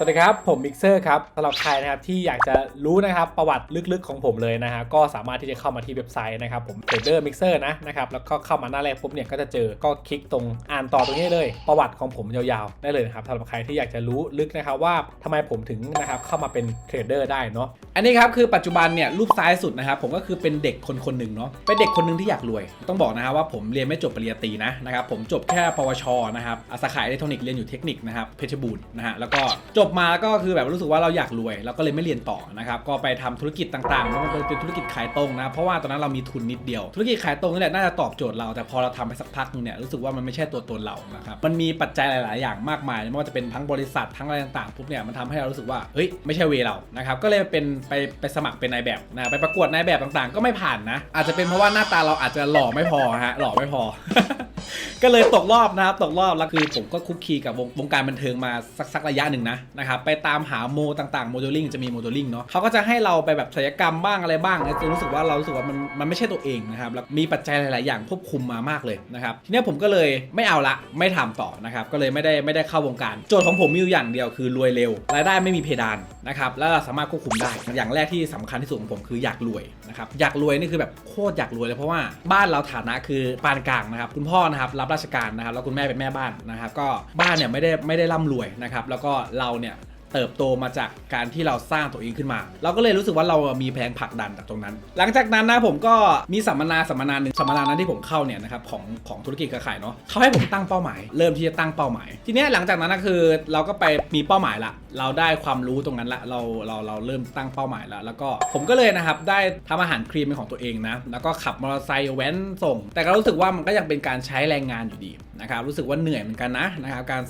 สวัสดีครับ ผมมิกเซอร์ครับสำหรับใครนะครับที่อยากจะรู้นะครับประวัติลึกๆของผมเลยนะฮะก็สามารถที่จะเข้ามาที่เว็บไซต์นะครับผม Trader Mixer นะนะครับแล้วก็เข้ามาหน้าแรกปุ๊บเนี่ยก็จะเจอก็คลิกตรงอ่านต่อตรงนี้เลย ประวัติของผมยาวๆได้เลยนะครับสำหรับใครที่อยากจะรู้ลึกนะครับว่าทำไมผมถึงนะครับเข้ามาเป็นเทรดเดอร์ได้เนาะอันนี้ครับคือปัจจุบันเนี่ยรูปซ้ายสุดนะครับผมก็คือเป็นเด็กคนคนหนึ่งเนาะเป็นเด็กคนหนึ่งที่อยากรวย ต้องบอกนะครับว่าผมเรียนไม่จบปริญญาตรีนะนะครับผมจบแค่ปวชนะครับอาสาขาอิเล็กทรอนิกส์เรียนอยู่เทคนิคนะครับเพชรบูรณ์นะฮะแล้วก็จบมาแล้วก็คือแบบรู้สึกว่าเราอยากรวยเราก็เลยไม่เรียนต่อนะครับก็ไปทำธุรกิจต่างๆไม่ว่าจะเป็นธุรกิจขายตรงนะเพราะว่าตอนนั้นเรามีทุนนิดเดียว ธุรกิจขายตรงนี่แหละน่าจะตอบโจทย์เราแต่พอเราทำไปสักพักนึงเนี่ยรู้สึกว่ามันไม่ใช่ตัวตนเรานะครับมันมีปัจจัยหลาย ๆ อย่างมากมายไม่ว่าจะเป็นทั้งบริษัททั้งอะไรต่างๆปุ๊บเนี่ยมันทำให้เรารู้สึกว่าเฮ้ยไม่ใช่เวเรานะครับก็เลยเป็นไปไปสมัครเป็นนายแบบนะไปประกวดนายแบบต่างๆ ก็ไม่ผ่านนะ อาจจะเป็นเพราะว่าหน้าตาเราอาจจะหล่อไม่พอฮะหล่อไม่พอก็เลยตกรอบนะครับตกรอบแล้วคือผมก็คุกคีกับวงวงการบันเทิงมาสักสักระยะหนึ่งนะนะครับไปตามหาโมต่างๆโมเดลลิ่งจะมีโมเดลลิ่งเนาะเขาก็จะให้เราไปแบบศัลยกรรมบ้างอะไรบ้างจนรู้สึกว่าเรารู้สึกว่ามันมันไม่ใช่ตัวเองนะครับแล้วมีปัจจัยหลาย ๆ อย่างควบคุมมามากเลยนะครับทีนี้ผมก็เลยไม่เอาละไม่ทำต่อนะครับก็เลยไม่ได้ไม่ได้เข้าวงการ โจทย์ของผมมีอยู่อย่างเดียวคือรวยเร็วรายได้ไม่มีเพดานนะครับแล้วเราสามารถควบคุมได้อย่างแรกที่สำคัญที่สุดของผมคืออยากรวยนะครับอยากรวยนี่คือแบบโคตรอยากรวยเลยเพราะว่าบ้านเราฐานะคือปานกลางนะครับคุณพ่อนะครับรับราชการนะครับแล้วคุณแม่เป็นแม่บ้านนะครับก็บ้านเนี่ยไม่ได้ไม่ได้ร่ำรวยนะครับแล้วก็เราเนี่ย เติบโตมาจากการที่เราสร้างตัวเองขึ้นมา เราก็เลยรู้สึกว่าเรามีแพงผลักดันจากตรงนั้น หลังจากนั้นนะผมก็มีสัมมนาสัมมนาหนึ่งสัมมนานั้นที่ผมเข้าเนี่ยนะครับของของธุรกิจเครือข่ายเนาะเขาให้ผมตั้งเป้าหมาย เริ่มที่จะตั้งเป้าหมาย ทีนี้หลังจากนั้นนะคือเราก็ไปมีเป้าหมายละ เราได้ความรู้ตรงนั้นละเราเราเราเริ่มตั้งเป้าหมายแล้วแล้วก็ผมก็เลยนะครับได้ทำอาหารครีมเป็นของตัวเองนะแล้วก็ขับมอเตอร์ไซค์แว้นส่ง แต่ก็รู้สึกว่ามันก็ยังเป็นการใช้แรงงานอยู่ดีนะครับรู้สึกว่าเหนื่อยเหมือนกันนะนะครับการ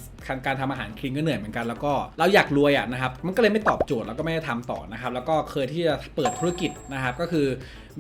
การทำอาหารคลีนก็เหนื่อยเหมือนกันแล้วก็เราอยากรวยอะนะครับมันก็เลยไม่ตอบโจทย์แล้วก็ไม่ได้ทำต่อนะครับแล้วก็เคยที่จะเปิดธุรกิจนะครับก็คือ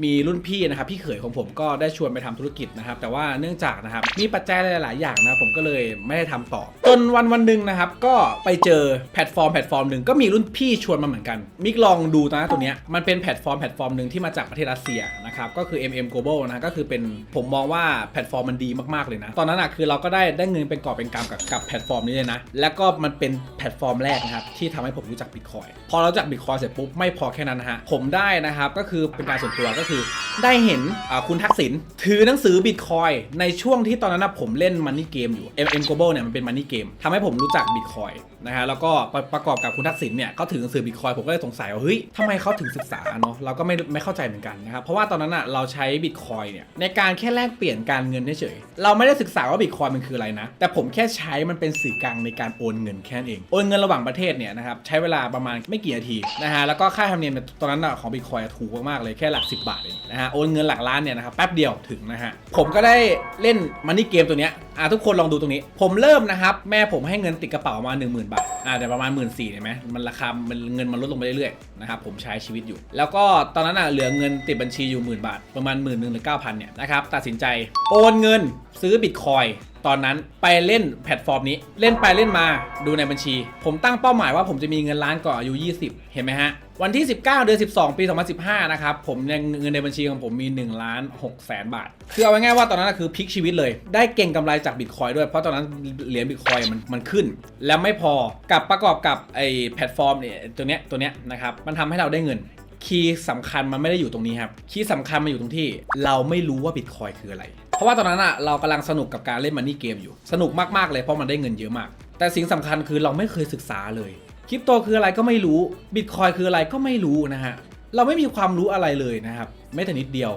มีรุ่นพี่นะครับพี่เขยของผมก็ได้ชวนไปทำธุรกิจนะครับ แต่ว่าเนื่องจากนะครับมีปัจจัยหลาย ๆ อย่างนะผมก็เลยไม่ได้ทำต่อ จนวันวันหนึ่งนะครับ ก็ไปเจอแพลตฟอร์มแพลตฟอร์มหนึ่งก็มีรุ่นพี่ชวนมาเหมือนกัน มิกลองดูนะตัวเนี้ยมันเป็นแพลตฟอร์มแพลตฟอร์มหนึ่งที่มาจากประเทศรัสเซียนะครับก็คือ MM Global นะก็คือเป็นผมมองว่าแพลตฟอร์มมันดีมาก ๆ เลยนะ ตอนนั้นอะคือเราก็ได้ได้เงินเป็นกอบเป็นกำกับกับแพลตฟอร์มนี้เลยนะ แล้วก็มันเป็นแพลตฟอร์มแรกนะครับที่ทำให้ผมรู้จักบิตคอยพอเราจักบิตคอยเสร็จปุ๊บไม่พอแค่นั้นนะฮะผมได้นะครับก็คือเป็นการส่วนตัวก็คือ ได้เห็นคุณทักษิณถือหนังสือบิตคอยในช่วงที่ตอนนั้นผมเล่นมันนี่เกมอยู่ MM Global เนี่ยมันเป็นมันนี่เกมทำให้ผมรู้จักบิตคอยนะฮะแล้วก็ประประกอบกับคุณทักษิณเนี่ยเขาถือหนังสือบิตคอยผมก็เลยสงสัยว่าเฮ้ยทำไมเขาถึงศึกษาเนาะเราก็ไม่ไม่เข้าใจเหมือนกันนะครับเพราะว่าตอนนั้นอะเราใช้บิตคอยเนี่ยในการแค่แลกเปลี่ยนการเงินเฉยๆเราไม่ได้ศึกษาว่าบิตคอยมันคืออะไรนะแต่ผมแค่ใช้มันเป็นสื่อกลางในการโอนเงินแค่นั้นเองโอนเงินระหว่างประเทศเนี่ยนะครับใช้เวลาประมาณไม่กี่นาทีนะฮะแล้วก็ค่าธรรมเนียมตอนนั้นอะของบิตคอยถูกมากๆเลยแค่หลัก10บาทเองนะฮะโอนเงินหลักล้านเนี่ยนะครับแป๊บเดียวถึงนะฮะผมก็ได้เล่นมันนี่เกมตัวเนี้ยอะทุกคนลองดูตรงนี้ ผมเริ่มนะครับ แม่ผมให้เงินติดกระเป๋ามา 1 0,000 บาทอ่าแต่ประมาณ 1 4ื่นสี่เห็นไหมมันราคามันเงินมันลดลงไปเรื่อยๆนะครับผมใช้ชีวิตอยู่ แล้วก็ตอนนั้นอะเหลือเงินติดบัญชีอยู่หมื่นบาท ประมาณหมื่นหนึ่งหรือเก้าพันเนี่ยนะครับตัดสินใจโอนเงินซื้อบิตคอยตอนนั้นไปเล่นแพลตฟอร์มนี้เล่นไปเล่นมาดูในบัญชี ผมตั้งเป้าหมายว่าผมจะมีเงินล้านก่อนอายุ 20 เห็นไหมฮะ วันที่ 19 เดือน 12 ปี 2015 นะครับ ผมยังเงินในบัญชีของผมมี1ล้าน6แสนบาท คือเอาง่ายๆว่าตอนนั้นคือพลิกชีวิตเลย ได้เก่งกำไรจากบิตคอยด้วย เพราะตอนนั้นเหรียญบิตคอยมันมันขึ้น แล้วไม่พอกับประกอบกับไอ้แพลตฟอร์มเนี่ยตัวเนี้ยตัวเนี้ยนะครับ มันทำให้เราได้เงิน คีย์สำคัญมันไม่ได้อยู่ตรงนี้ครับ คีย์สำคัญมันอยู่ตรงที่ เราไม่รู้ว่าบิตคอยคืออะไร เพราะว่าตอนนั้นอะเรากำลังสนุกกับการเล่นมันนี่เกมอยู่ สนุกมากๆเลยเพราะมันได้เงินเยอะมาก แต่สิ่งสำคัญคือเราไม่เคยศึกษาเลย คริปโตคืออะไรก็ไม่รู้บิตคอยคืออะไรก็ไม่รู้นะฮะเราไม่มีความรู้อะไรเลยนะครับไม่แต่นิดเดียว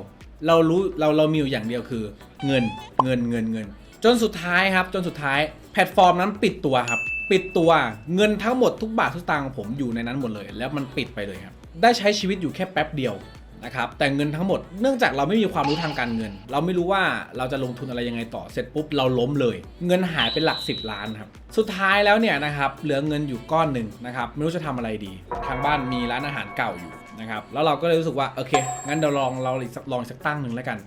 เรารู้เราเรามีอยู่อย่างเดียวคือ เงินเงินเงินเงิน จนสุดท้ายครับ จนสุดท้ายแพลตฟอร์มนั้นปิดตัวครับ ปิดตัวเงินทั้งหมดทุกบาททุกสตางค์ของผมอยู่ในนั้นหมดเลย แล้วมันปิดไปเลยครับได้ใช้ชีวิตอยู่แค่แป๊บเดียว นะครับแต่เงินทั้งหมดเนื่องจากเราไม่มีความรู้ทางการเงิน เราไม่รู้ว่าเราจะลงทุนอะไรยังไงต่อเสร็จปุ๊บเราล้มเลย เงินหายเป็นหลัก 10 ล้านครับสุดท้ายแล้วเนี่ยนะครับเหลือเงินอยู่ก้อนหนึ่งนะครับไม่รู้จะทำอะไรดี ทางบ้านมีร้านอาหารเก่าอยู่นะครับแล้วเราก็เลยรู้สึกว่าโอเคงั้นเดี๋ยวลองเราลองสักตั้งหนึ่งแล้วกัน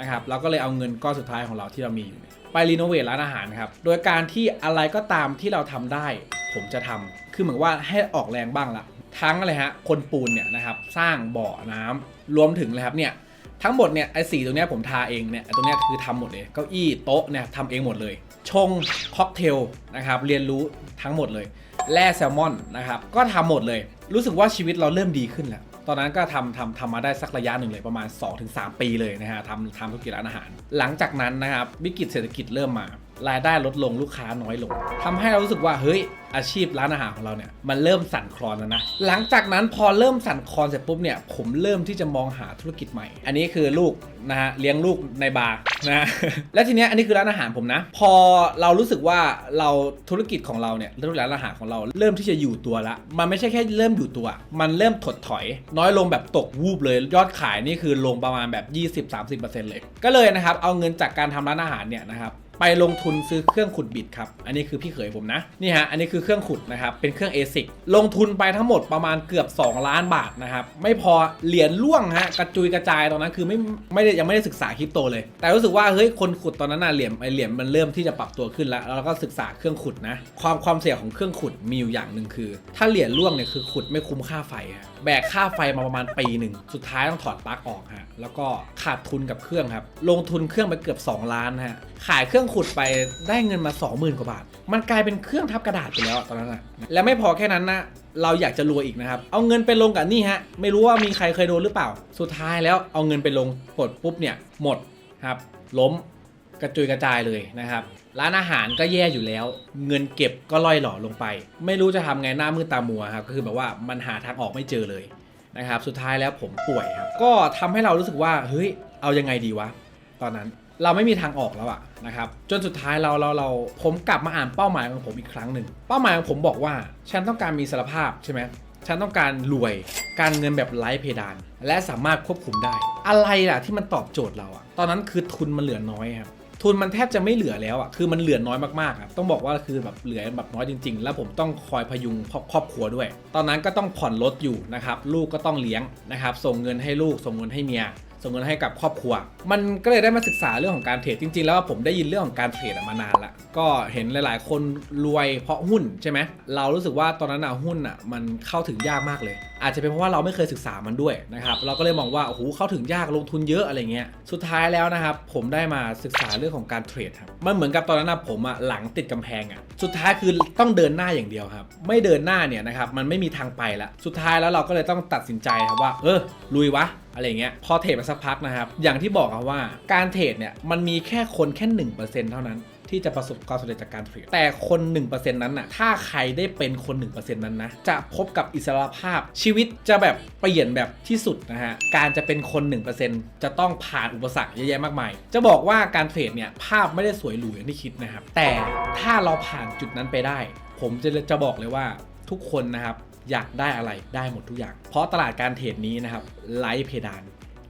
นะครับเราก็เลยเอาเงินก้อนสุดท้ายของเราที่เรามีอยู่ไปรีโนเวทร้านอาหารครับโดยการที่อะไรก็ตามที่เราทำได้ ผมจะทำคือเหมือนว่าให้ออกแรงบ้างละ ทั้งอะไรฮะคนปูนเนี่ยนะครับสร้างบ่อน้ำรวมถึงเลยครับเนี่ยทั้งหมดเนี่ยไอ้สีตรงเนี้ยผมทาเองเนี่ยตรงเนี้ยคือทำหมดเลยเก้าอี้โต๊ะเนี่ยทำเองหมดเลย ชงค็อกเทลนะครับเรียนรู้ทั้งหมดเลยแร่แซลมอนนะครับก็ทำหมดเลย รู้สึกว่าชีวิตเราเริ่มดีขึ้นแล้วตอนนั้นก็ทำทำทำมาได้สักระยะหนึ่งเลยประมาณ 2-3 ปีเลยนะฮะทำทำธุรกิจร้านอาหาร หลังจากนั้นนะครับวิกฤตเศรษฐกิจเริ่มมา รายได้ลดลงลูกค้าน้อยลงทำให้เรารู้สึกว่าเฮ้ยอาชีพร้านอาหารของเราเนี่ยมันเริ่มสั่นคลอนแล้วนะ หลังจากนั้นพอเริ่มสั่นคลอนเสร็จปุ๊บเนี่ยผมเริ่มที่จะมองหาธุรกิจใหม่ อันนี้คือลูกนะฮะเลี้ยงลูกในบาร์นะฮะและทีเนี้ยอันนี้คือร้านอาหารผมนะ พอเรารู้สึกว่าเราธุรกิจของเราเนี่ยธุรกิจร้านอาหารของเราเริ่มที่จะอยู่ตัวละ มันไม่ใช่แค่เริ่มอยู่ตัว มันเริ่มถดถอย น้อยลงแบบตกวูบเลยยอดขายนี่คือลงประมาณแบบ 20-30%เลย ก็เลยนะครับเอาเงินจากการทำร้านอาหารเนี่ยนะครับ ไปลงทุนซื้อเครื่องขุดบิดครับ อันนี้คือพี่เขยผมนะ นี่ฮะ อันนี้คือเครื่องขุดนะครับ เป็นเครื่อง ASIC ลงทุนไปทั้งหมดประมาณเกือบ 2 ล้านบาทนะครับ ไม่พอเหรียญล่วงฮะ กระจุยกระจายตอนนั้นคือไม่ไม่ได้ยังไม่ได้ศึกษาคริปโตเลย แต่รู้สึกว่าเฮ้ยคนขุดตอนนั้นน่ะเหรียญไอเหรียญมันเริ่มที่จะปรับตัวขึ้นแล้ว แล้วก็ศึกษาเครื่องขุดนะ ความความเสี่ยงของเครื่องขุดมีอยู่อย่างหนึ่งคือ ถ้าเหรียญล่วงเนี่ยคือขุดไม่คุ้มค่าไฟฮะแบกค่าไฟมาประมาณปีหนึ่ง สุดท้ายต้องถอดปลั๊กออกฮะ แล้วก็ขาดทุนกับเครื่องครับ ลงทุนเครื่องไปเกือบ 2 ล้านฮะ ขายเครื่องขุดไปได้เงินมา 20,000 กว่าบาท มันกลายเป็นเครื่องทับกระดาษไปแล้วตอนนั้นอะและไม่พอแค่นั้นนะ เราอยากจะรวยอีกนะครับ เอาเงินไปลงกับนี่ฮะ ไม่รู้ว่ามีใครเคยโดนหรือเปล่า สุดท้ายแล้วเอาเงินไปลงปลดปุ๊บเนี่ยหมดครับ ล้มกระจุยกระจายเลยนะครับ ร้านอาหารก็แย่อยู่แล้ว เงินเก็บก็ล่อยหล่อลงไป ไม่รู้จะทำไงหน้ามืดตามัวครับก็คือแบบว่ามันหาทางออกไม่เจอเลยนะครับ สุดท้ายแล้วผมป่วยครับ ก็ทำให้เรารู้สึกว่าเฮ้ยเอายังไงดีวะ ตอนนั้น เราไม่มีทางออกแล้วอะนะครับจนสุดท้ายเราเราเราผมกลับมาอ่านเป้าหมายของผมอีกครั้งหนึ่งเป้าหมายของผมบอกว่า ฉันต้องการมีสารภาพใช่ไหมฉันต้องการรวยการเงินแบบไร้เพดาน และสามารถควบคุมได้ อะไรล่ะที่มันตอบโจทย์เราอะตอนนั้นคือทุนมันเหลือน้อยครับทุนมันแทบจะไม่เหลือแล้วอะ คือมันเหลือน้อยมากๆครับต้องบอกว่าคือแบบเหลือแบบน้อยจริง ๆ แล้วผมต้องคอยพยุงครอบครอบครัวด้วย ตอนนั้นก็ต้องผ่อนรถอยู่นะครับ ลูกก็ต้องเลี้ยงนะครับ ส่งเงินให้ลูก ส่งเงินให้เมีย ส่งเงินให้กับครอบครัว มันก็เลยได้มาศึกษาเรื่องของการเทรดจริง ๆ แล้วผมได้ยินเรื่องของการเทรดมานานละก็เห็นหลายๆ คนรวยเพราะหุ้นใช่ไหมเรารู้สึกว่าตอนนั้นอะหุ้นอะมันเข้าถึงยากมากเลย อาจจะเป็นเพราะว่าเราไม่เคยศึกษามันด้วยนะครับเราก็เลยมองว่าโอ้โหเข้าถึงยากลงทุนเยอะอะไรเงี้ยสุดท้ายแล้วนะครับผมได้มาศึกษาเรื่องของการเทรดครับมันเหมือนกับตอนนั้นนะผมอะหลังติดกำแพงอะสุดท้ายคือต้องเดินหน้าอย่างเดียวครับไม่เดินหน้าเนี่ยนะครับมันไม่มีทางไปละสุดท้ายแล้วเราก็เลยต้องตัดสินใจครับว่า เออลุยวะ อะไรเงี้ยพอเทรดไปสักพักนะครับ อย่างที่บอกครับว่าการเทรดเนี่ยมันมีแค่คนแค่ 1%เท่านั้นที่จะประสบความสำเร็จจากการเทรดแต่คน 1%นั้นน่ะ ถ้าใครได้เป็นคน 1%นั้นนะ จะพบกับอิสรภาพ ชีวิตจะแบบเปลี่ยนแบบที่สุดนะฮะ การจะเป็นคน 1%จะต้องผ่านอุปสรรคเยอะแยะมากมาย จะบอกว่าการเทรดเนี่ย ภาพไม่ได้สวยหรูอย่างที่คิดนะครับ แต่ถ้าเราผ่านจุดนั้นไปได้ ผมจะจะบอกเลยว่าทุกคนนะครับ อยากได้อะไรได้หมดทุกอย่าง เพราะตลาดการเทรดนี้นะครับไร้เพดาน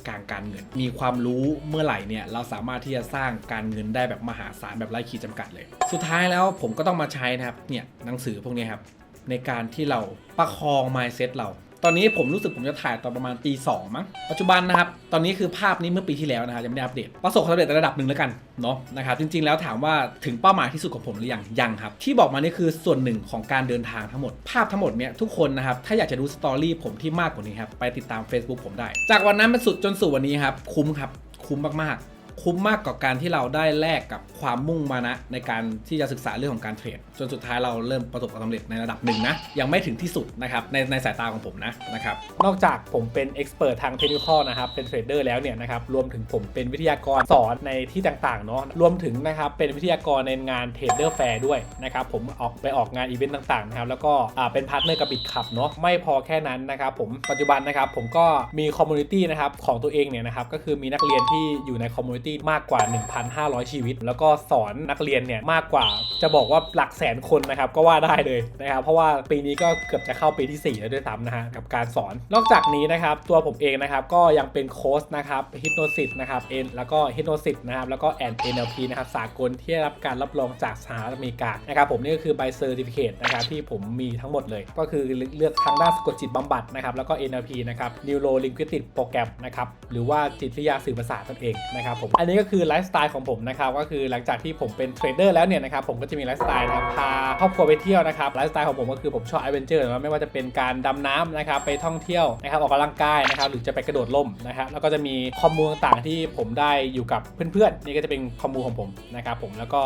การการเงิน มีความรู้เมื่อไหร่เนี่ยเราสามารถที่จะสร้างการเงินได้แบบมหาศาลแบบไร้ขีดจำกัดเลย สุดท้ายแล้วผมก็ต้องมาใช้นะครับเนี่ยหนังสือพวกนี้ครับในการที่เราประคอง mindset เรา ตอนนี้ผมรู้สึกผมจะถ่ายตอนประมาณปี2มั้งปัจจุบันนะครับ ตอนนี้คือภาพนี้เมื่อปีที่แล้วนะครับยังไม่ได้อัปเดตประสบความสำเร็จระดับหนึ่งแล้วกันเนาะนะครับจริงๆแล้วถามว่าถึงเป้าหมายที่สุดของผมหรือยังยังครับ ที่บอกมานี่คือส่วนหนึ่งของการเดินทางทั้งหมด ภาพทั้งหมดเนี่ยทุกคนนะครับถ้าอยากจะดูสตอรี่ผมที่มากกว่านี้ครับไปติดตาม Facebook ผมได้ จากวันนั้นเป็นสุดจนสู่วันนี้ครับคุ้มครับคุ้มมากๆ คุ้มมากกับการที่เราได้แลกกับความมุ่งมานะ ในการที่จะศึกษาเรื่องของการเทรดจนสุดท้ายเราเริ่มประสบความสำเร็จในระดับหนึ่งนะ ยังไม่ถึงที่สุดนะครับในในสายตาของผมนะนะครับนอกจากผมเป็นเอ็กซ์เพรสทางเทคนิคนะครับเป็นเทรดเดอร์แล้วเนี่ยนะครับรวมถึงผมเป็นวิทยากรสอนในที่ต่างๆเนาะรวมถึงนะครับเป็นวิทยากรในงานเทรดเดอร์แฟร์ด้วยนะครับผมออกไปออกงานอีเวนต์ต่างๆนะครับแล้วก็อ่าเป็นพาร์ทเนอร์กับบิตคับเนาะไม่พอแค่นั้นนะครับผมปัจจุบันนะครับผมก็มีคอมมูนิตี้นะครับของตัวเองเนี่ยนะครับก็คือมีนักเรียนที่อยู่ในคอมมูนิตี้มากกว่า 1,500 ชีวิต แล้วก็สอนนักเรียนเนี่ยมากกว่าจะบอกว่าหลักแสนคนนะครับก็ว่าได้เลยนะครับเพราะว่าปีนี้ก็เกือบจะเข้าปีที่ 4 แล้วด้วยซ้ำนะฮะกับการสอน นอกจากนี้นะครับตัวผมเองนะครับก็ยังเป็นโค้ชนะครับฮิปโนซิสนะครับเอ็นแล้วก็ฮิปโนซิสนะครับแล้วก็แอนเอ็นเอลพีนะครับสากลที่ได้รับการรับรองจากสหรัฐอเมริกานะครับผมนี่ก็คือใบเซอร์ติฟิเคตนะครับที่ผมมีทั้งหมดเลย ก็คือเลือกทางด้านสะกดจิตบำบัดนะครับแล้วก็ NLP นะครับ Neuro Linguistic Program นะครับหรือว่าจิตวิทยาสื่อประสาทนั่นเองนะครับผมอันนี้ก็คือไลฟ์สไตล์ของผมนะครับก็คือหลังจากที่ผมเป็นเทรดเดอร์แล้วเนี่ยนะครับผมก็จะมีไลฟ์สไตล์นะครับพาครอบครัวไปเที่ยวนะครับไลฟ์สไตล์ของผมก็คือผมชอบแอดเวนเจอร์นะไม่ว่าจะเป็นการดำน้ำนะครับไปท่องเที่ยวนะครับออกกำลังกายนะครับหรือจะไปกระโดดร่มนะครับแล้วก็จะมีคอมมูต่างๆที่ผมได้อยู่กับเพื่อนๆนี่ก็จะเป็นคอมมูของผมนะครับผมแล้วก็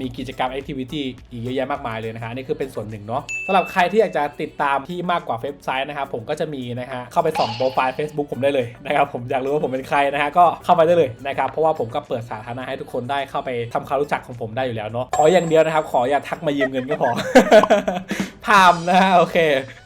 มีกิจกรรมแอคทิวิตี้อีกเยอะแยะมากมายเลยนะฮะนี่คือเป็นส่วนหนึ่งเนาะสำหรับใครที่อยากจะติดตามที่มากกว่าเว็บไซต์นะครับผมก็จะมีนะฮะเข้าไปส่องโปรไฟล์ Facebook ผมได้เลยนะครับผมอยากรู้ว่าผมเป็นใครนะฮะก็เข้าไปได้เลยนะครับเพราะว่าผมก็เปิดสาธารณะให้ทุกคนได้เข้าไปทำความรู้จักของผมได้อยู่แล้วเนาะขออย่างเดียวนะครับ ขออย่าทักมายืมเงินก็พอพามนะฮะโอเค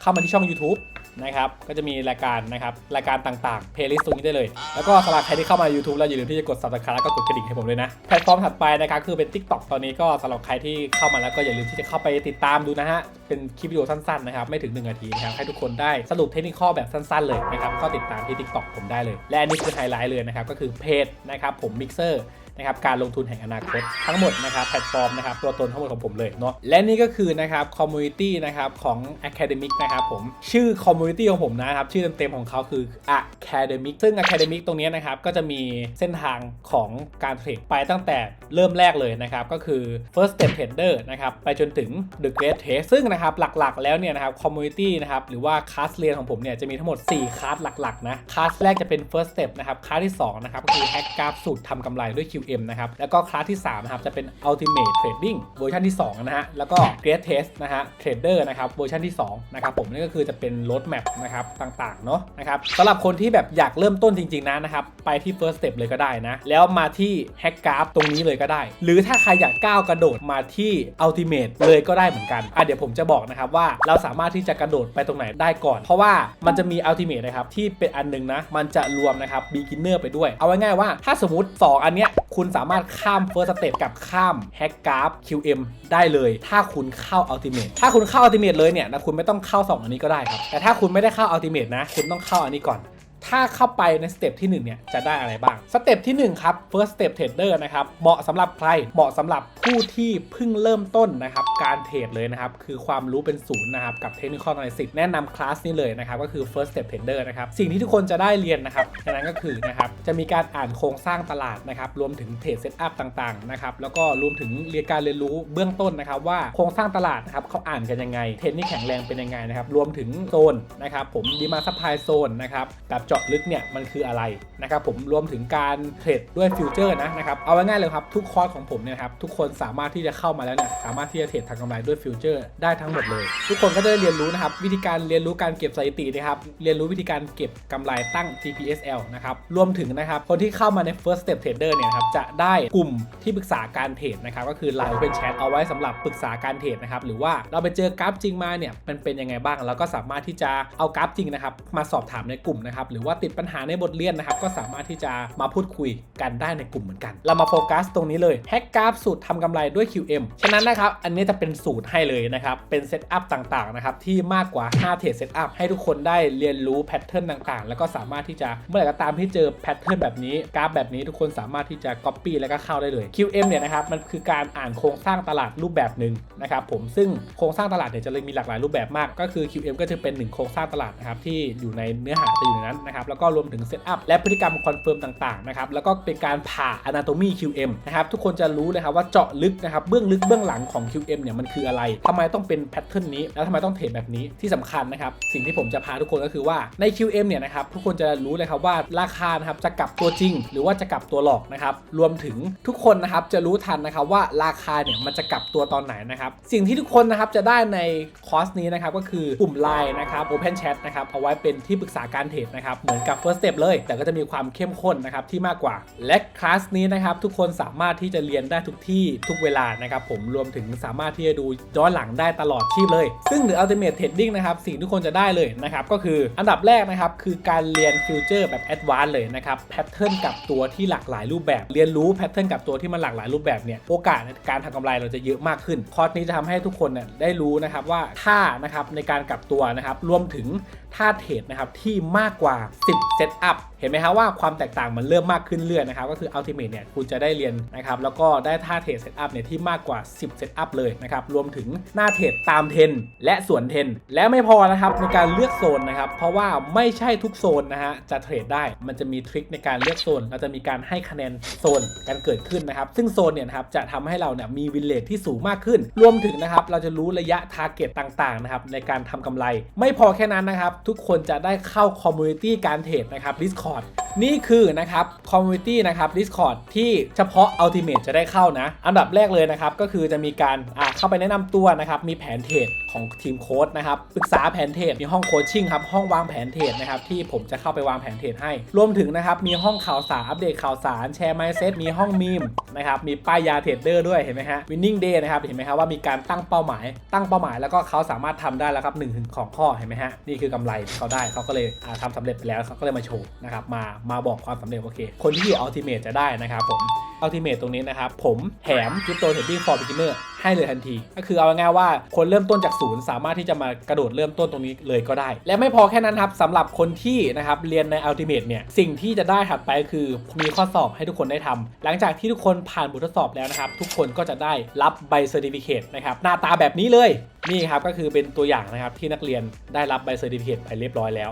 เข้ามาที่ช่อง YouTube นะครับก็จะมีรายการนะครับรายการต่างๆเพลย์ลิสต์ตรงนี้ได้เลย แล้วก็สำหรับใครที่เข้ามา YouTube แล้วอย่าลืมที่จะกด subscribe แล้วก็กดกระดิ่งให้ผมด้วยนะแพลตฟอร์มถัดไปนะครับคือเป็น TikTok ตอนนี้ก็สำหรับใครที่เข้ามาแล้วก็อย่าลืมที่จะเข้าไปติดตามดูนะฮะเป็นคลิปวิดีโอสั้นๆนะครับไม่ถึง 1 นาทีนะครับให้ทุกคนได้สรุปเทคนิคข้อแบบสั้นๆเลยนะครับก็ติดตามที่ TikTok ผมได้เลย และอันนี้คือไฮไลท์เลยนะครับก็คือเพจนะครับผม Mixer นะครับการลงทุนแห่งอนาคตทั้งหมดนะครับแพลตฟอร์มนะครับตัวตนทั้งหมดของผมเลยเนาะและนี่ก็คือนะครับคอมมูนิตี้นะครับของ Academic นะครับผมชื่อคอมมูนิตี้ของผมนะครับชื่อเต็มๆของเขาคือ Academic ซึ่ง Academic ตรงนี้นะครับก็จะมีเส้นทางของการเทรดไปตั้งแต่เริ่มแรกเลยนะครับก็คือ first step trader นะครับไปจนถึง the great test ซึ่งนะครับหลักๆ แล้วเนี่ยนะครับคอมมูนิตี้นะครับหรือว่าคลาสเรียนของผมเนี่ยจะมีทั้งหมด 4คลาสหลักๆนะคลาสแรกจะเป็น first step นะครับคลาสที่2นะครับก็คือ hack graph สูตรทำกำไรด้วย QM นะครับ แล้วก็คลาสที่3นะครับจะเป็น ultimate trading เวอร์ชันที่2นะฮะ แล้วก็ great test นะฮะ trader นะครับเวอร์ชันที่2นะครับผมนี่ก็คือจะเป็น road map นะครับต่างๆเนาะนะครับสำหรับคนที่แบบอยากเริ่มต้นจริงๆนะนะครับไปที่ first step เลยก็ได้นะ แล้วมาที่ hack graph ตรงนี้เลยก็ได้ หรือถ้าใครอยากก้าวกระโดดมาที่ ultimate เลยก็ได้เหมือนกันอะเดี๋ยวผมจะบอกนะครับว่าเราสามารถที่จะกระโดดไปตรงไหนได้ก่อน เพราะว่ามันจะมี ultimate นะครับที่เป็นอันหนึงนะมันจะรวมนะครับ beginner ไปด้วย เอาไว้ง่ายๆว่าถ้าสมมติ 2 อันเนี้ยคุณสามารถข้าม first step กับข้าม hack g r a p QM ได้เลย ถ้าคุณเข้า ultimate ถ้าคุณเข้า ultimate เลยเนี่ยนะคุณไม่ต้องเข้า 2 อันนี้ก็ได้ครับแต่ถ้าคุณไม่ได้เข้า ultimate นะ คุณต้องเข้าอันนี้ก่อน ถ้าเข้าไปในสเต็ปที่1เนี่ยจะได้อะไรบ้าง สเต็ปที่ 1 ครับ first step trader นะครับ เหมาะสำหรับใคร เหมาะสำหรับผู้ที่เพิ่งเริ่มต้นนะครับ การเทรดเลยนะครับ คือความรู้เป็นศูนย์นะครับ กับ technical analysis แนะนำคลาสนี้เลยนะครับ ก็คือ first step trader นะครับ สิ่งที่ทุกคนจะได้เรียนนะครับนั้นก็คือนะครับ จะมีการอ่านโครงสร้างตลาดนะครับ รวมถึงเทรดเซตอัพต่างๆนะครับ แล้วก็รวมถึงเรียนการเรียนรู้เบื้องต้นนะครับ ว่าโครงสร้างตลาดนะครับเขาอ่านกันยังไง เทรนนี่แข็งแรงเป็นยังไงนะครับ รวมถึงโซนนะครับ ผมดีมาซัพพลายโซนนะครับแบบจาะลึกเนี่ยมันคืออะไรนะครับผมรวมถึงการเทรดด้วยฟิวเจอร์นะนะครับเอาไว้ง่ายเลยครับทุกคอร์สของผมเนี่ยครับทุกคนสามารถที่จะเข้ามาแล้วเนี่ยสามารถที่จะเทรดทางกำไรด้วยฟิวเจอร์ได้ทั้งหมดเลย ทุกคนก็จะได้เรียนรู้นะครับวิธีการเรียนรู้การเก็บสถิตินะครับเรียนรู้วิธีการเก็บกำไรตั้ง TPSL นะครับรวมถึงนะครับคนที่เข้ามาใน first step trader เนี่ยครับจะได้กลุ่มที่ปรึกษาการเทรดนะครับก็คือ Line Open Chat เอาไว้สำหรับปรึกษาการเทรดนะครับหรือว่าเราไปเจอกราฟจริงมาเนี่ยมันเป็นยังไงบ้างเราก็สามารถที่จะเอากราฟจริงนะครับมาสอบถามในกลุ่มนะครับหรืรือว่าติดปัญหาในบทเรียนนะครับ ก็สามารถที่จะมาพูดคุยกันได้ในกลุ่มเหมือนกัน เรามาโฟกัสตรงนี้เลยแฮกกราฟสูตรทำกำไรด้วย QM ฉะนั้นนะครับ อันนี้จะเป็นสูตรให้เลยนะครับ เป็นเซตอัพต่างๆนะครับที่มากกว่า 5 เทรดเซตอัพให้ทุกคนได้เรียนรู้แพทเทิร์นต่างๆ แล้วก็สามารถที่จะเมื่อไหร่ก็ตามที่เจอแพทเทิร์นแบบนี้กราฟแบบนี้ทุกคนสามารถที่จะ Copy แล้วก็เข้าได้เลย QM เนี่ยนะครับมันคือการอ่านโครงสร้างตลาดรูปแบบหนึ่งนะครับผมซึ่งโครงสร้างตลาดเนี่ยจะเลยมีหลากหลายรูปแบบมากก็คือ QM ก็จะเป็นหนึ่งโครงสร้างตลาดนะครับที่อยู่ในเนื้อหาจะอยู่ในนั้นนะครับแล้วก็รวมถึงเซตอัพและพฤติกรรมคอนเฟิร์มต่างๆนะครับแล้วก็เป็นการผ่า Anatomy QM นะครับทุกคนจะรู้เลยครับว่าเจาะลึกนะครับเบื้องลึกเบื้องหลังของ QM เนี่ยมันคืออะไรทำไมต้องเป็นแพทเทิร์นนี้ แล้วทำไมต้องเทรดแบบนี้ที่สำคัญนะครับสิ่งที่ผมจะพาทุกคนก็คือว่าใน QM เนี่ยนะครับทุกคนจะรู้เลยครับว่าราคานะครับจะกลับตัวจริง หรือว่าจะกลับตัวหลอกนะครับรวมถึงทุกคนนะครับจะรู้ทันนะครับว่าราคาเนี่ยมันจะกลับตัวตอนไหนนะครับสิ่งที่ทุกคนนะครับจะได้ในคอร์สนี้นะครับก็คือกลุ่ม Line นะครับ Open Chat นะครับเอาไว้เป็นที่ปรึกษาการเทรดนะครับเหมือนกับ First Step เลย แต่ก็จะมีความเข้มข้นนะครับที่มากกว่า และคลาสนี้นะครับทุกคนสามารถที่จะเรียนได้ทุกที่ทุกเวลานะครับผมรวมถึงสามารถที่จะดูย้อนหลังได้ตลอดชีพเลย ซึ่งหรือ Ultimate Trading นะครับสิ่งที่ทุกคนจะได้เลยนะครับก็คืออันดับแรกนะครับคือการเรียนฟิวเจอร์แบบแอดวานซ์เลยนะครับแพทเทิร์นกับตัวที่หลากหลายรูปแบบ เรียนรู้แพทเทิร์นกับตัวที่มันหลากหลายรูปแบบเนี่ยโอกาสในการทำกำไรเราจะเยอะมากขึ้น คอร์สนี้จะทำให้ทุกคนเนี่ยได้รู้นะครับว่าท่านะครับในการกลับตัวนะครับรวมถึงท่าเทรดนะครับที่มากกว่า 10เซตอัพเห็นไหมครับว่าความแตกต่างมันเริ่มมากขึ้นเรื่อยนะครับ ก็คือ Ultimate เนี่ยคุณจะได้เรียนนะครับแล้วก็ได้ท่าเทรดเซตอัพเนี่ยที่มากกว่า 10 เซตอัพเลยนะครับรวมถึงหน้าเทรดตามเทรนและส่วนเทรนและไม่พอนะครับในการเลือกโซนนะครับเพราะว่าไม่ใช่ทุกโซนนะฮะจะเทรดได้มันจะมีทริคในการเลือกโซนเราจะมีการให้คะแนนโซนกันเกิดขึ้นนะครับซึ่งโซนเนี่ยครับจะทำให้เราเนี่ยมีวินเลทที่สูงมากขึ้น รวมถึงนะครับเราจะรู้ระยะทาร์เก็ตต่างๆนะครับในการทำกำไร ไม่พอแค่นั้นนะครับทุกคนจะได้เข้าคอมมูนิตี้การเทรดนะครับ Discord นี่คือนะครับคอมมูนิตี้นะครับ Discord ที่เฉพาะ Ultimate จะได้เข้านะ อันดับแรกเลยนะครับ ก็คือจะมีการอ่าเข้าไปแนะนำตัวนะครับ มีแผนเทรดของทีมโค้ดนะครับปรึกษาแผนเทรดมีห้องโคชชิ่งครับ ห้องวางแผนเทรดนะครับ ที่ผมจะเข้าไปวางแผนเทรดให้ รวมถึงนะครับ มีห้องข่าวสารอัปเดตข่าวสารแชร์ไมซ์เซ็ตมีห้องมีมนะครับมีป้ายยาเทรดเดอร์ด้วยเห็นไหมฮะ winning day นะครับเห็นไหมครับว่ามีการตั้งเป้าหมาย ตั้งเป้าหมายแล้วก็เขาสามารถทำได้แล้วครับหนึ่งถึงของข้อเห็นไหมฮะนี่คือกำไรเขาได้เขาก็เลยทำทำสำเร็จไปแล้วเขาก็เลยมาโชว์นะครับมามาบอกความสำเร็จโอเค คนที่อยู่อัลติเมทจะได้นะครับผม Ultimate ตรงนี้นะครับ ผมแถม Crypto Trading for Beginner ให้เลยทันที ก็คือเอาง่ายๆว่าคนเริ่มต้นจากศูนย์สามารถที่จะมากระโดดเริ่มต้นตรงนี้เลยก็ได้ และไม่พอแค่นั้นครับสำหรับคนที่นะครับเรียนใน Ultimate เนี่ยสิ่งที่จะได้ถัดไปคือมีข้อสอบให้ทุกคนได้ทำหลังจากที่ทุกคนผ่านบททดสอบแล้วนะครับ ทุกคนก็จะได้รับใบเซอร์ติฟิเคตนะครับหน้าตาแบบนี้เลยนี่ครับก็คือเป็นตัวอย่างนะครับที่นักเรียนได้รับใบเซอร์ติฟิเคตไปเรียบร้อยแล้ว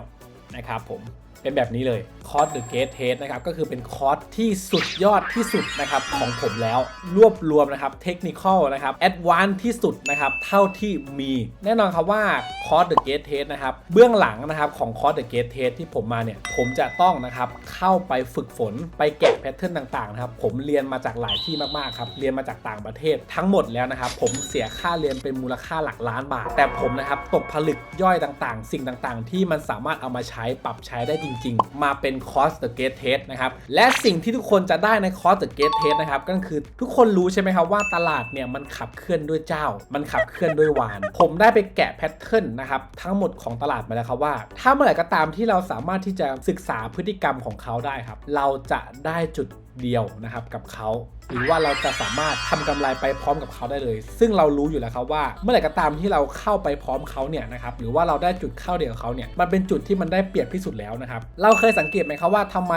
นะครับผม เป็นแบบนี้เลยคอร์ส The Gate Test นะครับก็คือเป็นคอร์สที่สุดยอดที่สุดนะครับของผมแล้วรวบรวมนะครับเทคนิคอลนะครับแอดวานที่สุดนะครับเท่าที่มี แน่นอนครับว่าคอร์ส The Gate Test นะครับเบื้องหลังนะครับของคอร์ส The Gate Test ที่ผมมาเนี่ยผมจะต้องนะครับเข้าไปฝึกฝนไปแกะแพทเทิร์นต่างๆนะครับผมเรียนมาจากหลายที่มากๆครับเรียนมาจากต่างประเทศทั้งหมดแล้วนะครับผมเสียค่าเรียนเป็นมูลค่าหลักล้านบาท แต่ผมนะครับตกผลึกย่อยต่างๆ สิ่งต่างๆ ที่มันสามารถเอามาใช้ปรับใช้ได้จริงๆ มาเป็นคอร์ส The Gate Test นะครับ และสิ่งที่ทุกคนจะได้ในคอร์ส The Gate Test นะครับ ก็คือทุกคนรู้ใช่ไหมครับว่าตลาดเนี่ยมันขับเคลื่อนด้วยเจ้า มันขับเคลื่อนด้วยวาน ผมได้ไปแกะแพทเทิร์นนะครับทั้งหมดของตลาดมาแล้วครับว่า ถ้าเมื่อไหร่ก็ตามที่เราสามารถที่จะศึกษาพฤติกรรมของเขาได้ครับ เราจะได้จุดเดียวนะครับกับเขา หรือว่าเราจะสามารถทำกำไรไปพร้อมกับเขาได้เลย ซึ่งเรารู้อยู่แล้วครับว่า เมื่อไหร่ก็ตามที่เราเข้าไปพร้อมเขาเนี่ยนะครับหรือว่าเราได้จุดเข้าเดียวกับเขาเนี่ยมันเป็นจุดที่มันได้เปรียบที่สุดแล้วนะครับเราเคยสังเกตไหมครับว่าทำไม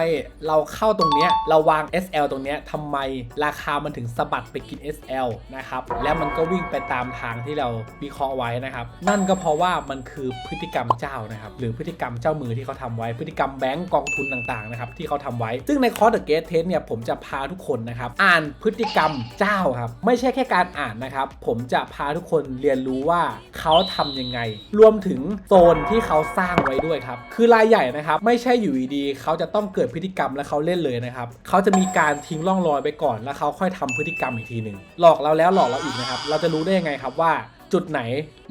เราเข้าตรงเนี้ยเราวาง SL ตรงเนี้ยทำไมราคามันถึงสะบัดไปกิน SL นะครับแล้วมันก็วิ่งไปตามทางที่เราวิเคราะห์ไว้นะครับนั่นก็เพราะว่ามันคือพฤติกรรมเจ้านะครับหรือพฤติกรรมเจ้ามือที่เขาทำไว้ พฤติกรรมแบงก์กองทุนต่างๆนะครับที่เขาทำไว้ ซึ่งในคอร์สเดอะเกตเทสเนี่ยผมจะพาทุกคนนะครับอ่านพฤติกรรมเจ้าครับ ไม่ใช่แค่การอ่านนะครับ ผมจะพาทุกคนเรียนรู้ว่าเขาทำยังไง รวมถึงโซนที่เขาสร้างไว้ด้วยครับ คือรายใหญ่นะครับ ไม่ใช่อยู่ดีๆเขาจะต้องเกิดพฤติกรรมแล้วเขาเล่นเลยนะครับ เขาจะมีการทิ้งร่องรอยไปก่อนแล้วเขาค่อยทำพฤติกรรมอีกทีหนึ่งหลอกเราแล้วหลอกเราอีกนะครับ เราจะรู้ได้ยังไงครับว่า จุดไหน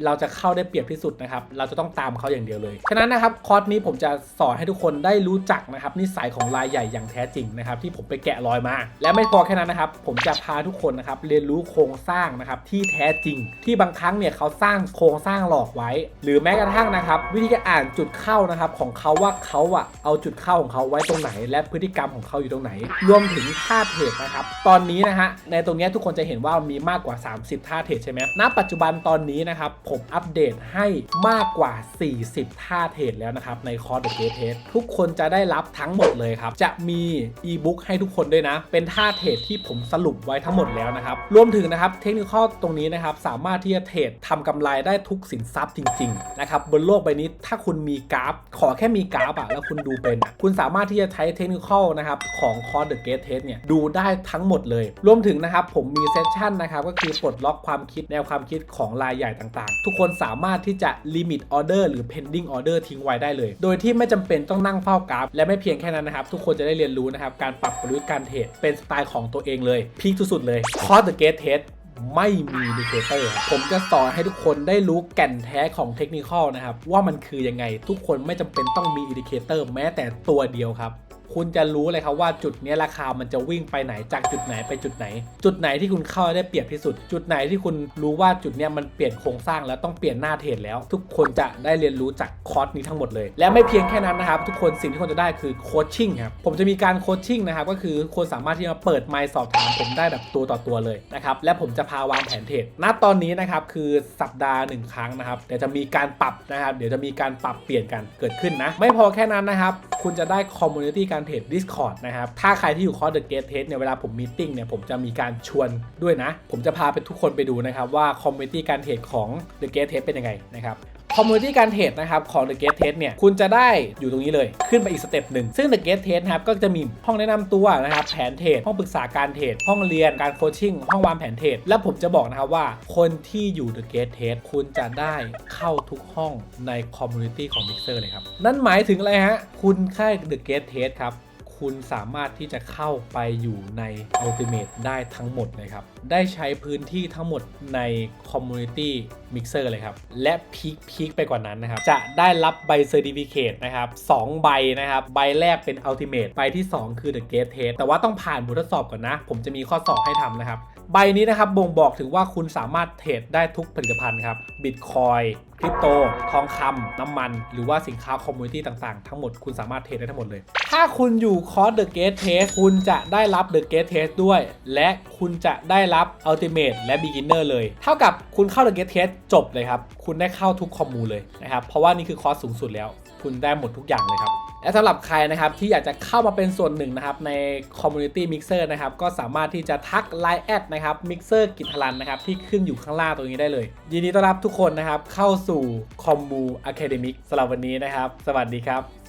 เราจะเข้าได้เปรียบที่สุดนะครับ เราจะต้องตามเขาอย่างเดียวเลย ฉะนั้นนะครับคอร์สนี้ผมจะสอนให้ทุกคนได้รู้จักนะครับนิสัยของรายใหญ่อย่างแท้จริงนะครับที่ผมไปแกะรอยมา และไม่พอแค่นั้นนะครับ ผมจะพาทุกคนนะครับเรียนรู้โครงสร้างนะครับที่แท้จริง ที่บางครั้งเนี่ยเขาสร้างโครงสร้างหลอกไว้ หรือแม้กระทั่งนะครับวิธีการอ่านจุดเข้านะครับของเขาว่าเขาอะเอาจุดเข้าของเขาไว้ตรงไหน และพฤติกรรมของเขาอยู่ตรงไหน รวมถึงท่าเทรดนะครับตอนนี้นะฮะในตรงนี้ทุกคนจะเห็นว่ามีมากกว่า 30 ท่าเทรดใช่ไหมณปัจจุบันตอนนี้นะครับ ผมอัปเดตให้มากกว่า 40 ท่าเทรดแล้วนะครับ ในคอร์สเดอะเกทเทสทุกคนจะได้รับทั้งหมดเลยครับ จะมีอีบุ๊กให้ทุกคนด้วยนะ เป็นท่าเทรดที่ผมสรุปไว้ทั้งหมดแล้วนะครับ รวมถึงนะครับเทคนิคข้อตรงนี้นะครับ สามารถที่จะเทรดทำกำไรได้ทุกสินทรัพย์จริงๆนะครับบนโลกใบนี้ถ้าคุณมีกราฟ ขอแค่มีกราฟอะแล้วคุณดูเป็น คุณสามารถที่จะใช้เทคนิคนะครับของคอร์สเดอะเกทเทสเนี่ยดูได้ทั้งหมดเลย รวมถึงนะครับผมมีเซสชั่นนะครับก็คือปลดล็อกความคิดแนวความคิดของรายใหญ่ต่างๆ ทุกคนสามารถที่จะลิมิตออเดอร์หรือ pending order ทิ้งไว้ได้เลย โดยที่ไม่จำเป็นต้องนั่งเฝ้ากราฟ และไม่เพียงแค่นั้นนะครับ ทุกคนจะได้เรียนรู้นะครับ การปรับกลยุทธ์การเทรดเป็นสไตล์ของตัวเองเลยพีคสุดๆเลยคอร์สเดอะเกตเทสไม่มีอินดิเคเตอร์ผมจะสอนให้ทุกคนได้รู้แก่นแท้ของเทคนิคนะครับ ว่ามันคือยังไงทุกคนไม่จำเป็นต้องมีอินดิเคเตอร์แม้แต่ตัวเดียวครับ คุณจะรู้เลยครับว่าจุดนี้ราคามันจะวิ่งไปไหนจากจุดไหนไปจุดไหน จุดไหนที่คุณเข้าได้เปรียบที่สุด จุดไหนที่คุณรู้ว่าจุดนี้มันเปลี่ยนโครงสร้างแล้วต้องเปลี่ยนหน้าเทรดแล้ว ทุกคนจะได้เรียนรู้จากคอร์สนี้ทั้งหมดเลย และไม่เพียงแค่นั้นนะครับทุกคนสิ่งที่คนจะได้คือโคชชิ่งครับผมจะมีการโคชชิ่งนะครับก็คือคนสามารถที่จะมาเปิดไมค์สอบถามผมได้แบบตัวต่อตัวเลยนะครับและผมจะพาวางแผนเทรดณตอนนี้นะครับคือสัปดาห์หนึ่งครั้งนะครับเดี๋ยวจะมีการปรับนะครับเดี๋ยวจะมีการปรับเปลี่ยนกันเกิดขึ้นนะไม่พอแค่นั้นนะครับคุณจะได้คอมมูนิตี้การเทรด Discord นะครับ ถ้าใครที่อยู่คอร์สเดอะเกตเทสเนี่ยเวลาผมมีติ้งเนี่ยผมจะมีการชวนด้วยนะ ผมจะพาไปทุกคนไปดูนะครับว่าคอมมูนิตี้การเทรดของ The Gate Test เป็นยังไงนะครับ คอมมูนิตี้การเทรดนะครับของ The Gate Test เนี่ยคุณจะได้อยู่ตรงนี้เลยขึ้นไปอีกสเต็ปหนึ่งซึ่ง The Gate Test นะครับก็จะมีห้องแนะนำตัวนะครับแผนเทรดห้องปรึกษาการเทรดห้องเรียนการโคชชิ่งห้องวางแผนเทรดและผมจะบอกนะครับว่าคนที่อยู่ The Gate Test คุณจะได้เข้าทุกห้องในคอมมูนิตี้ของ Mixer เลยครับนั่นหมายถึงอะไรฮะคุณแค่ The Gate Test ครับ คุณสามารถที่จะเข้าไปอยู่ใน Ultimate ได้ทั้งหมดเลยครับ ได้ใช้พื้นที่ทั้งหมดใน Community Mixer เลยครับ และพีคพีคไปกว่านั้นนะครับ จะได้รับใบ Certificate นะครับ2ใบนะครับ ใบแรกเป็น Ultimate ใบที่ 2 คือ The Gate Test แต่ว่าต้องผ่านบททดสอบก่อนนะ ผมจะมีข้อสอบให้ทำนะครับ ใบนี้นะครับบ่งบอกถึงว่าคุณสามารถเทรดได้ทุกผลิตภัณฑ์ครับบิตคอย คริปโต ทองคำน้ำมัน หรือว่าสินค้าคอมมูนิตี้ต่างๆ ทั้งหมดคุณสามารถเทรดได้ทั้งหมดเลย ถ้าคุณอยู่คอร์สเดอะเกตเทสคุณจะได้รับเดอะเกตเทสด้วย และคุณจะได้รับอัลติเมทและบิ๊กินเนอร์เลย เท่ากับคุณเข้าเดอะเกตเทสจบเลยครับ คุณได้เข้าทุกคอมมูเลยนะครับ เพราะว่านี่คือคอร์สสูงสุดแล้ว คุณได้หมดทุกอย่างเลยครับ และสำหรับใครนะครับที่อยากจะเข้ามาเป็นส่วนหนึ่งนะครับใน Community Mixer นะครับก็สามารถที่จะทัก Line แอดนะครับ Mixer กิทลันนะครับที่ขึ้นอยู่ข้างล่างตรงนี้ได้เลย ยินดีต้อนรับทุกคนนะครับเข้าสู่ c o m m u Academic สำหรับวันนี้นะครับ สวัสดีครับ